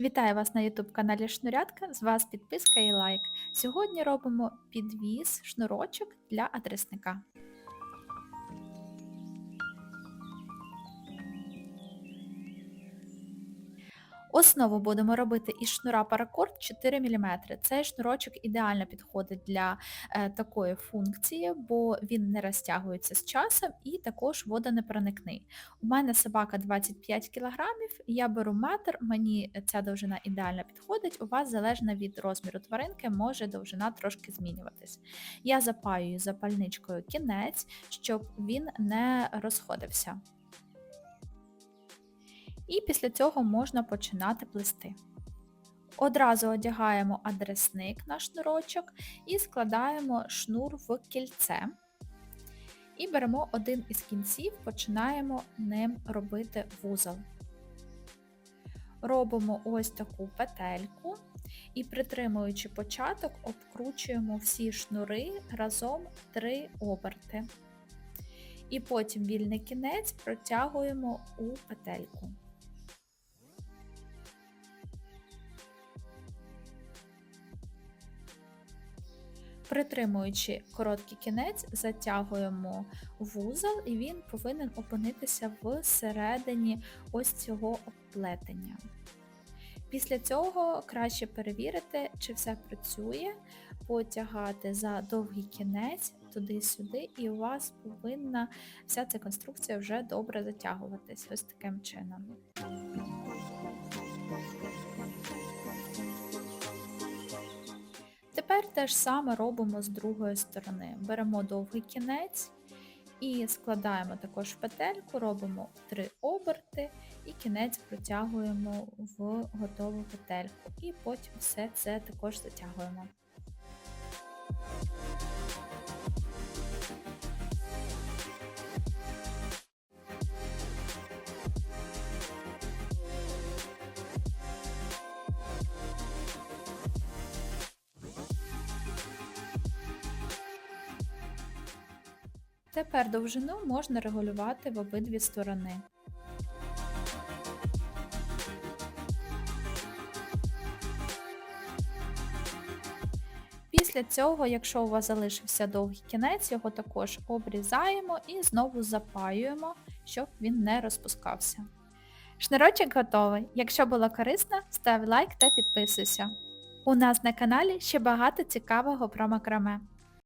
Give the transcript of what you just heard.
Вітаю вас на YouTube каналі Шнурятка. З вас підписка і лайк. Сьогодні робимо підвіз шнурочок для адресника. Основу будемо робити із шнура паракорд 4 мм. Цей шнурочок ідеально підходить для е, такої функції, бо він не розтягується з часом і також водонепроникний. У мене собака 25 кг, я беру метр, мені ця довжина ідеально підходить, у вас залежно від розміру тваринки, може довжина трошки змінюватись. Я запаюю запальничкою кінець, щоб він не розходився. І після цього можна починати плести. Одразу одягаємо адресник на шнурочок і складаємо шнур в кільце. І беремо один із кінців, починаємо ним робити вузол. Робимо ось таку петельку і, притримуючи початок, обкручуємо всі шнури разом 3 оберти. І потім вільний кінець протягуємо у петельку. Притримуючи короткий кінець, затягуємо вузол і він повинен опинитися всередині ось цього оплетення. Після цього краще перевірити, чи все працює, потягати за довгий кінець туди-сюди, і у вас повинна вся ця конструкція вже добре затягуватись ось таким чином. Те ж саме робимо з другої сторони. Беремо довгий кінець і складаємо також петельку, робимо три оберти і кінець протягуємо в готову петельку. І потім все це також затягуємо. Тепер довжину можна регулювати в обидві сторони. Після цього, якщо у вас залишився довгий кінець, його також обрізаємо і знову запаюємо, щоб він не розпускався. Шнурочок готовий. Якщо було корисно, став лайк та підписуйся. У нас на каналі ще багато цікавого про макраме.